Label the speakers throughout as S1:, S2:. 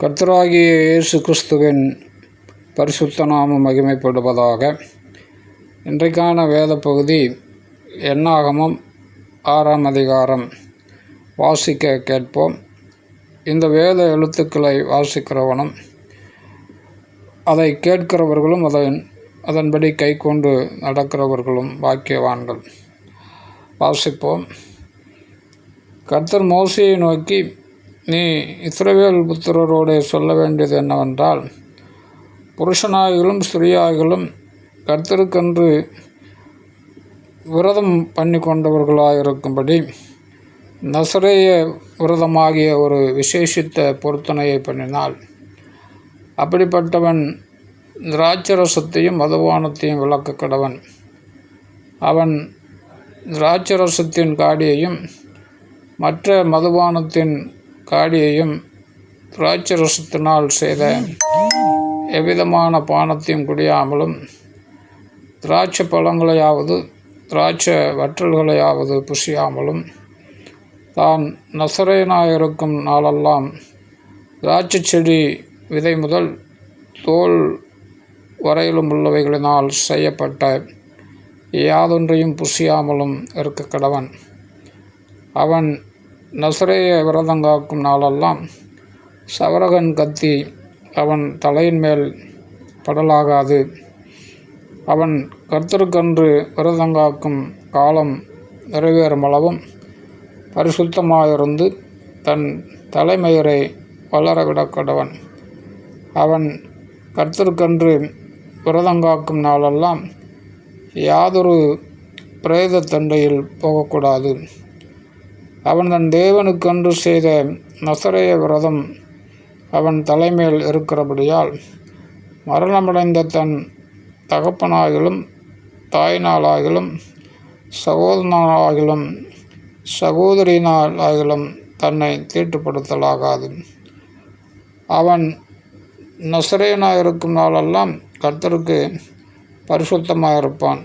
S1: கர்த்தராகிய இயேசு கிறிஸ்துவின் பரிசுத்த நாமம் மகிமைப்படுவதாக. இன்றைக்கான வேத பகுதி எண்ணாகமம் ஆறாம் அதிகாரம். வாசிக்க கேட்போம். இந்த வேத எழுத்துக்களை வாசிக்கிறவனும் அதை கேட்கிறவர்களும் அதன் அதன்படி கை கொண்டு நடக்கிறவர்களும் வாக்கியவான்கள் வாசிப்போம். கர்த்தர் மோசையை நோக்கி நீ இஸ்ரவேல் புத்திரரோடு சொல்ல வேண்டியது என்னவென்றால் புருஷனாகிலும் ஸ்திரீயாகிலும் கர்த்தருக்கென்று விரதம் பண்ணி கொண்டவர்களாக இருக்கும்படி நசரேய விரதமாகிய ஒரு விசேஷித்த பொருத்தனையை பண்ணினாள் அப்படிப்பட்டவன் திராட்சரசத்தையும் மதுபானத்தையும் விளக்க கடவன் அவன் திராட்சரசத்தின் காடியையும் மற்ற மதுபானத்தின் காடியையும் திராட்சரசத்தினால் செய்த எவ்விதமான பானத்தையும் குடியாமலும் திராட்சை பழங்களையாவது திராட்சை வற்றல்களையாவது புசியாமலும் தான் நசரேனாயிருக்கும் நாளெல்லாம் திராட்சை செடி விதை முதல் தோல் வரையிலும் உள்ளவைகளினால் செய்யப்பட்ட யாதொன்றையும் புசியாமலும் இருக்க கடவன். அவன் நசரேய விரதங்காக்கும் நாளெல்லாம் சவரகன் கத்தி அவன் தலையின் மேல் படலாகாது. அவன் கர்த்தருக்கன்று விரதங்காக்கும் காலம் நிறைவேறும் அளவும் பரிசுத்தமாயிருந்து தன் தலைமையரை வளரவிடக்கடவன். அவன் கர்த்தருக்கன்று விரதங்காக்கும் நாளெல்லாம் யாதொரு பிரேத தண்டையில் போகக்கூடாது. அவன் தன் தேவனுக்கென்று செய்த நசரைய விரதம் அவன் தலைமையில் இருக்கிறபடியால் மரணமடைந்த தன் தகப்பனாகிலும் தாயினாலாகிலும் சகோதரனாகிலும் சகோதரினாலாகிலும் தன்னை தீட்டுப்படுத்தலாகாது. அவன் நசரேனாக இருக்கும் நாளெல்லாம் கர்த்தருக்கு பரிசுத்தமாக இருப்பான்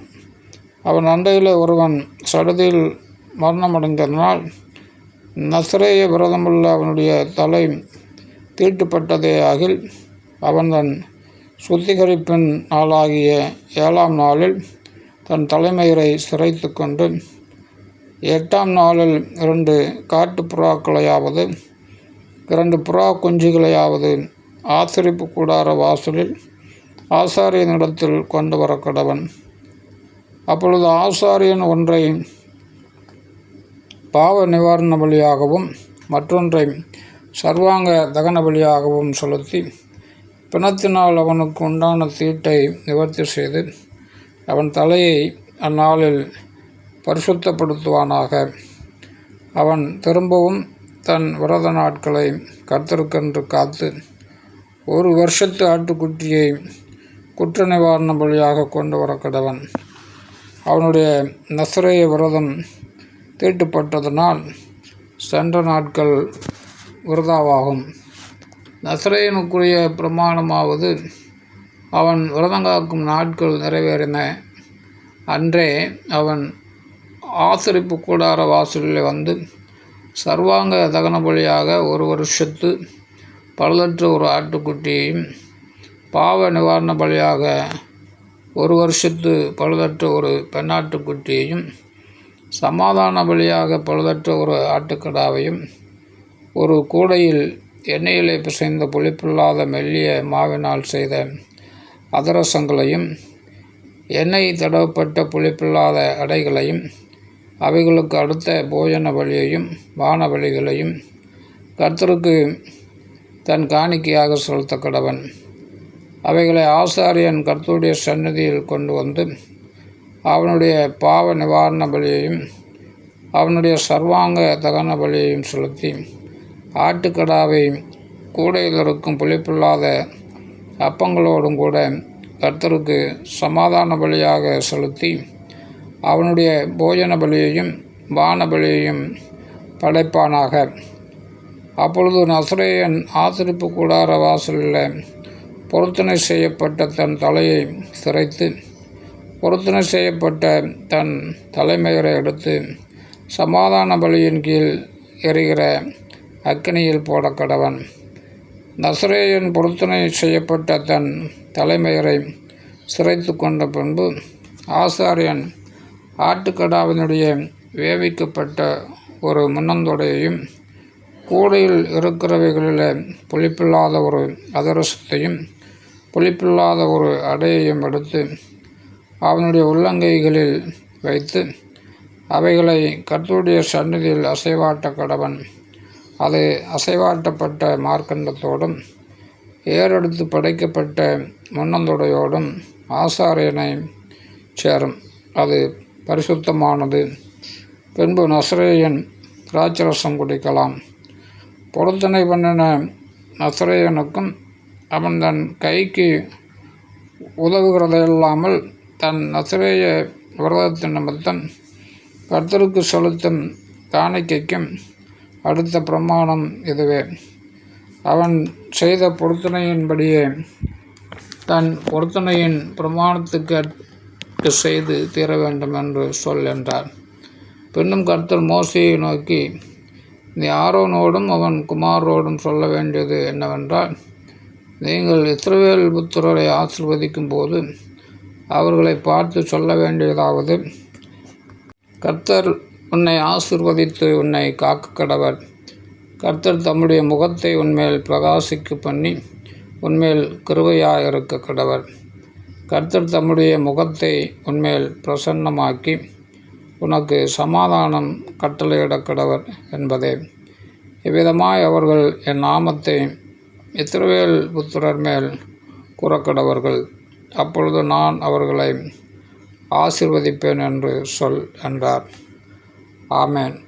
S1: அவன் அண்டையில் ஒருவன் சடுதியில் மரணமடைந்ததனால் நசரேய விரதமுள்ள அவனுடைய தலை தீட்டுப்பட்டதே ஆகில் அவன் தன் சுத்திகரிப்பின் நாளாகிய ஏழாம் நாளில் தன் தலைமயிரை சிரைத்து கொண்டு எட்டாம் நாளில் இரண்டு காட்டு புறாக்களையாவது இரண்டு புறா குஞ்சுகளையாவது ஆசிரிப்பு கூடார வாசலில் ஆசாரியனிடத்தில் கொண்டு வர கடவன் அப்பொழுது ஆசாரியன் ஒன்றை பாவ நிவாரண பலியாகவும் மற்றொன்றை சர்வாங்க தகன பலியாகவும் செலுத்தி பிணத்தினால் அவனுக்கு உண்டான தீட்டை நிவர்த்தி செய்து அவன் தலையை அந்நாளில் பரிசுத்தப்படுத்துவானாக. அவன் திரும்பவும் தன் விரத நாட்களை கர்த்தருக்கென்று காத்து ஒரு வருஷத்து ஆட்டுக்குட்டியை குற்ற நிவாரண பலியாக கொண்டு வர கடவன் அவனுடைய நசரைய விரதம் தீட்டுப்பட்டதனால் சென்ற நாட்கள் விரதாவாகும். நசரேனுக்குரிய பிரமாணமாவது அவன் விரதங்காக்கும் நாட்கள் நிறைவேறின. அன்றே அவன் ஆசிரிப்பு கூடார வாசலில் வந்து சர்வாங்க தகன பலியாக ஒரு வருஷத்து பழுதற்ற ஒரு ஆட்டுக்குட்டியையும் பாவ நிவாரண பலியாக ஒரு வருஷத்து பழுதற்ற ஒரு பெண்ணாட்டுக்குட்டியையும் சமாதான பலியாக பழுதற்ற ஒரு ஆட்டுக்கடாவையும் ஒரு கூடையில் எண்ணெயிலே பிசைந்த புளிப்பில்லாத மெல்லிய மாவினால் செய்த அதரசங்களையும் எண்ணெய் தடவப்பட்ட புளிப்பில்லாத அடைகளையும் அவைகளுக்கு அடுத்த போஜன பலியையும் வான பலிகளையும் கர்த்தருக்கு தன் காணிக்கையாக செலுத்த கடவன். அவைகளை ஆசாரியன் கர்த்தருடைய சன்னதியில் கொண்டு வந்து அவனுடைய பாவ நிவாரண பலியையும் அவனுடைய சர்வாங்க தகன பலியையும் செலுத்தி ஆட்டுக்கடாவை கூடையில் இருக்கும் புளிப்பில்லாத அப்பங்களோடும் கூட கர்த்தருக்கு சமாதான பலியாக செலுத்தி அவனுடைய போஜன பலியையும் வான பலியையும் படைப்பானாக. அப்பொழுது நசரேயன் ஆசிரிப்பு கூடார வாசலில் பொருத்தனை செய்யப்பட்ட தன் தலையை சிரைத்து பொருத்தனை செய்யப்பட்ட தன் தலைமையரை எடுத்து சமாதான பலியின் கீழ் எரிகிற அக்னியில் போட கடவன். நசரேயன் பொருத்தனை செய்யப்பட்ட தன் தலைமையரை சிறைத்து கொண்ட பின்பு ஆசாரியன் ஆட்டுக்கடாவினுடைய வேவிக்கப்பட்ட ஒரு முன்னந்தொடையையும் கூடையில் இருக்கிறவைகளில் புளிப்பில்லாத ஒரு அதிரசத்தையும் புளிப்பில்லாத ஒரு அடையையும் எடுத்து அவனுடைய உள்ளங்கைகளில் வைத்து அவைகளை கர்த்தருடைய சந்நிதியில் அசைவாட்ட கடவன். அது அசைவாட்டப்பட்ட மார்க்கண்டத்தோடும் ஏறெடுத்து படைக்கப்பட்ட முன்னந்தொடையோடும் ஆசாரியனை சேரும். அது பரிசுத்தமானது. பின்பு நசரேயன் திராட்சரசம் குடிக்கலாம். பொருத்தனை பண்ணின நசரேயனுக்கும் அவன் தன் கைக்கு உதவுகிறதையில்லாமல் தன் நசரேய விரதத்தின் நிமித்தம் கர்த்தருக்கு செலுத்தும் காணிக்கைக்கும் அடுத்த பிரமாணம் இதுவே. அவன் செய்த பொருத்தனையின்படியே தன் பொருத்தனையின் பிரமாணத்துக்கு செய்து தீர வேண்டும் என்று சொல் என்றார். பின்னும் கர்த்தர் மோசையை நோக்கி நீ ஆரோனோடும் அவன் குமாரோடும் சொல்ல வேண்டியது என்னவென்றால் நீங்கள் இஸ்ரவேல் புத்திரரை ஆசிர்வதிக்கும் போது அவர்களை பார்த்து சொல்ல வேண்டியதாவது கர்த்தர் உன்னை ஆசிர்வதித்து உன்னை காக்க கடவர் கர்த்தர் தம்முடைய முகத்தை உன்மேல் பிரகாசிக்க பண்ணி உன்மேல் கிருவையாயிருக்க கடவர். கர்த்தர் தம்முடைய முகத்தை உன்மேல் பிரசன்னமாக்கி உனக்கு சமாதானம் கட்டளையிட கடவர் என்பதே. இவ்விதமாய் அவர்கள் என் நாமத்தை இத்திரவேல் புத்திரர் மேல் கூறக்கடவர்கள் அப்பொழுது நான் அவர்களை ஆசிர்வதிப்பேன் என்று சொல் என்றார். ஆமேன்.